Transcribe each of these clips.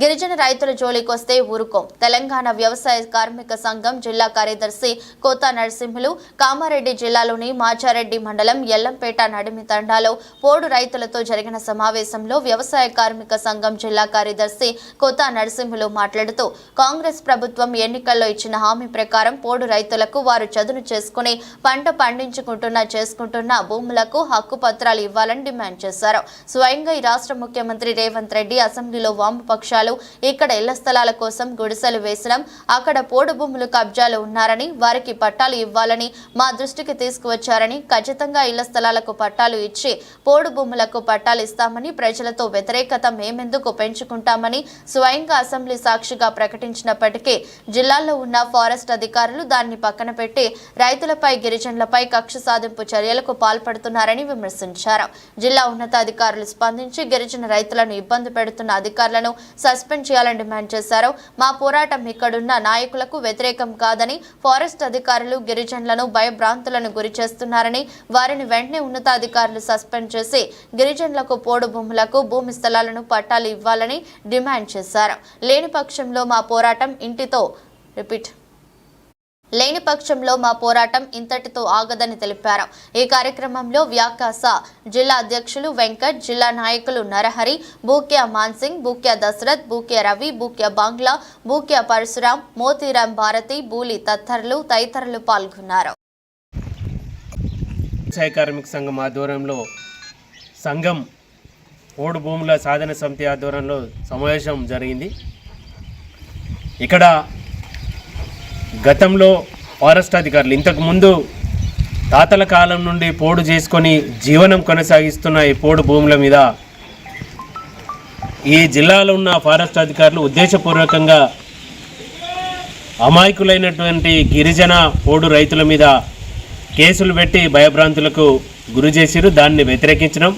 గిరిజన రైతుల జోలికొస్తే ఊరుకో. తెలంగాణ వ్యవసాయ కార్మిక సంఘం జిల్లా కార్యదర్శి కోత నరసింహులు కామారెడ్డి జిల్లాలోని మాచారెడ్డి మండలం ఎల్లంపేట నడిమి తండాలో పోడు రైతులతో జరిగిన సమావేశంలో వ్యవసాయ కార్మిక సంఘం జిల్లా కార్యదర్శి కోత నరసింహులు మాట్లాడుతూ కాంగ్రెస్ ప్రభుత్వం ఎన్నికల్లో ఇచ్చిన హామీ ప్రకారం పోడు రైతులకు వారు చదును చేసుకుని పంట పండించుకుంటున్న చేసుకుంటున్న భూములకు హక్కు పత్రాలు ఇవ్వాలని డిమాండ్ చేశారు. స్వయంగా ఈ రాష్ట్ర ముఖ్యమంత్రి రేవంత్ రెడ్డి అసెంబ్లీలో వామపక్షాలు ఇక్కడ ఇళ్ళ స్థలాల కోసం గుడిసెలు వేసడం అక్కడ పోడు భూములు కబ్జాలు ఉన్నారని వారికి పట్టాలు ఇవ్వాలని మా దృష్టికి తీసుకువచ్చారని ఖచ్చితంగా ఇళ్ళ స్థలాలకు పట్టాలు ఇచ్చి పోడు భూములకు పట్టాలు ఇస్తామని ప్రజలతో వ్యతిరేకత మేమెందుకు పెంచుకుంటామని స్వయంగా అసెంబ్లీ సాక్షిగా ప్రకటించినప్పటికీ జిల్లాల్లో ఉన్న ఫారెస్ట్ అధికారులు దాన్ని పక్కన పెట్టి రైతులపై గిరిజనులపై కక్ష సాధింపు చర్యలకు పాల్పడుతున్నారని విమర్శించారు. జిల్లా ఉన్నతాధికారులు స్పందించి గిరిజన రైతులను ఇబ్బంది పెడుతున్న అధికారులను సస్పెండ్ చేయాలని డిమాండ్ చేశారు. మా పోరాటం ఇక్కడున్న నాయకులకు వ్యతిరేకం కాదని ఫారెస్ట్ అధికారులు గిరిజనులను భయభ్రాంతులను గురి చేస్తున్నారని వారిని వెంటనే ఉన్నతాధికారులు సస్పెండ్ చేసి గిరిజనులకు పోడు భూములకు భూమి స్థలాలను పట్టాలు ఇవ్వాలని డిమాండ్ చేశారు. లేని పక్షంలో మా పోరాటం ఇంటితో రిపీట్. లేని పక్షంలో మా పోరాటం ఇంతటితో ఆగదని తెలిపారు. ఈ కార్యక్రమంలో వ్యాకాస జిల్లా అధ్యక్షులు వెంకట్ జిల్లా నాయకులు నరహరి బూక్యా మాన్సింగ్ బూక్యా దశరథ్ బూక్యా రవి బూక్యా బాంగ్లా బూక్యా పరశురాం మోతీరాం భారతి బూలి తత్తర్లు తదితరులు పాల్గొన్నారు. వ్యవసాయ కార్మిక సంఘం ఆధ్వర్యంలో సంఘం ఓడు భూముల సాధన సమితి ఆధ్వర్యంలో సమావేశం జరిగింది. ఇక్కడ గతంలో ఫారెస్ట్ అధికారులు ఇంతకుముందు తాతల కాలం నుండి పోడు చేసుకొని జీవనం కొనసాగిస్తున్న ఈ పోడు భూముల మీద ఈ జిల్లాలో ఉన్న ఫారెస్ట్ అధికారులు ఉద్దేశపూర్వకంగా అమాయకులైనటువంటి గిరిజన పోడు రైతుల మీద కేసులు పెట్టి భయభ్రాంతులకు గురి చేసిరు. దాన్ని వ్యతిరేకించడం.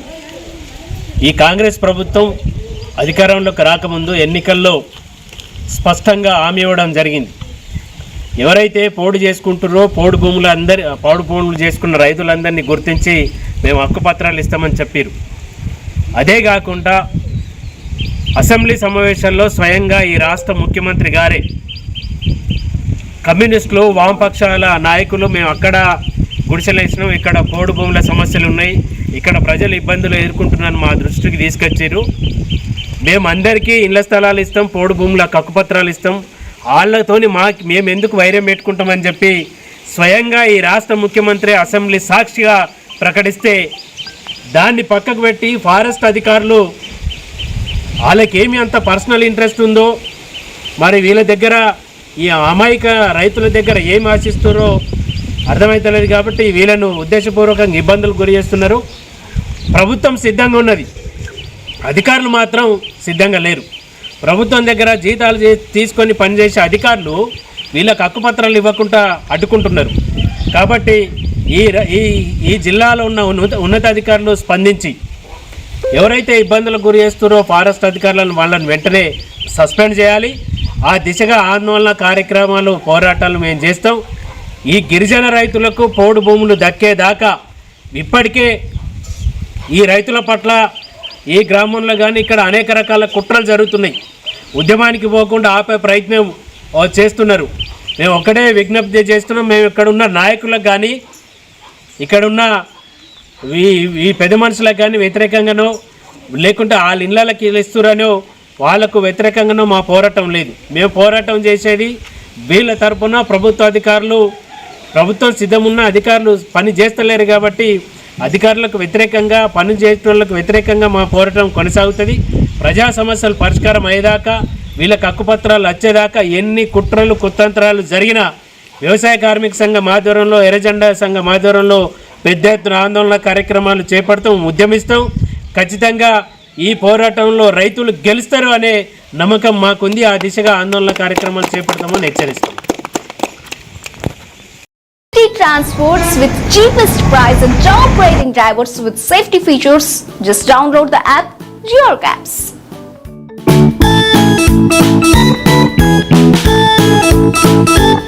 ఈ కాంగ్రెస్ ప్రభుత్వం అధికారంలోకి రాకముందు ఎన్నికల్లో స్పష్టంగా హామీ ఇవ్వడం జరిగింది. ఎవరైతే పోడు చేసుకుంటున్నారో పోడు భూములు అందరి పోడు భూములు చేసుకున్న రైతులందరినీ గుర్తించి మేము హక్కుపత్రాలు ఇస్తామని చెప్పారు అదే కాకుండా అసెంబ్లీ సమావేశాల్లో స్వయంగా ఈ రాష్ట్ర ముఖ్యమంత్రి గారే కమ్యూనిస్టులు వామపక్షాల నాయకులు మేము అక్కడ గుడిసెలు వేసినాం. ఇక్కడ పోడు భూముల సమస్యలు ఉన్నాయి. ఇక్కడ ప్రజలు ఇబ్బందులు ఎదుర్కొంటున్నారని మా దృష్టికి తీసుకొచ్చారు మేము అందరికీ ఇళ్ళ స్థలాలు ఇస్తాం పోడు భూముల కక్కుపత్రాలు ఇస్తాం. వాళ్ళతోని మా మేము ఎందుకు వైరం పెట్టుకుంటామని చెప్పి స్వయంగా ఈ రాష్ట్ర ముఖ్యమంత్రి అసెంబ్లీ సాక్షిగా ప్రకటిస్తే దాన్ని పక్కకు పెట్టి ఫారెస్ట్ అధికారులు వాళ్ళకేమి అంత పర్సనల్ ఇంట్రెస్ట్ ఉందో మరి వీళ్ళ దగ్గర ఈ అమాయక రైతుల దగ్గర ఏం ఆశిస్తారో అర్థమవుతలేదు కాబట్టి వీళ్ళను ఉద్దేశపూర్వకంగా ఇబ్బందులు గురి చేస్తున్నారు. ప్రభుత్వం సిద్ధంగా ఉన్నది. అధికారులు మాత్రం సిద్ధంగా లేరు. ప్రభుత్వం దగ్గర జీతాలు తీసుకొని పనిచేసే అధికారులు వీళ్ళకి హక్కుపత్రాలు ఇవ్వకుండా అడ్డుకుంటున్నారు. కాబట్టి ఈ ఈ ఈ జిల్లాలో ఉన్న ఉన్నత ఉన్నతాధికారులు స్పందించి ఎవరైతే ఇబ్బందులకు గురి చేస్తున్నారో ఫారెస్ట్ అధికారులను వాళ్ళని వెంటనే సస్పెండ్ చేయాలి. ఆ దిశగా ఆందోళన కార్యక్రమాలు పోరాటాలు మేము చేస్తాం. ఈ గిరిజన రైతులకు పోడు భూములు దక్కేదాకా ఇప్పటికే ఈ రైతుల పట్ల ఈ గ్రామంలో కానీ ఇక్కడ అనేక రకాల కుట్రలు జరుగుతున్నాయి. ఉద్యమానికి పోకుండా ఆపే ప్రయత్నం చేస్తున్నారు. మేము ఒక్కడే విజ్ఞప్తి చేస్తున్నాం మేము ఇక్కడ ఉన్న నాయకులకు కానీ ఇక్కడున్న ఈ ఈ పెద్ద మనుషులకు కానీ వ్యతిరేకంగానో లేకుంటే వాళ్ళ ఇళ్ళకి ఇస్తున్నారనో వాళ్ళకు వ్యతిరేకంగానో మా పోరాటం లేదు. మేము పోరాటం చేసేది వీళ్ళ తరపున ప్రభుత్వ అధికారులు ప్రభుత్వం సిద్ధమున్న అధికారులు పని చేస్తలేరు కాబట్టి అధికారులకు వ్యతిరేకంగా పని చేసేటోళ్ళకు వ్యతిరేకంగా మా పోరాటం కొనసాగుతుంది. ప్రజా సమస్యలు పరిష్కారం అయ్యేదాకా వీళ్ళకి హక్కుపత్రాలు వచ్చేదాకా ఎన్ని కుట్రలు కుతంత్రాలు జరిగినా వ్యవసాయ కార్మిక సంఘం ఆధ్వర్యంలో ఎర్రజెండా సంఘం ఆధ్వర్యంలో పెద్ద ఎత్తున ఆందోళన కార్యక్రమాలు చేపడుతూ ఉద్యమిస్తాం. ఖచ్చితంగా ఈ పోరాటంలో రైతులు గెలుస్తారు అనే నమ్మకం మాకుంది. ఆ దిశగా ఆందోళన కార్యక్రమాలు చేపడతామని హెచ్చరిస్తాం. City transports with cheapest price and top rating drivers with safety features. Just download the app GeoCaps.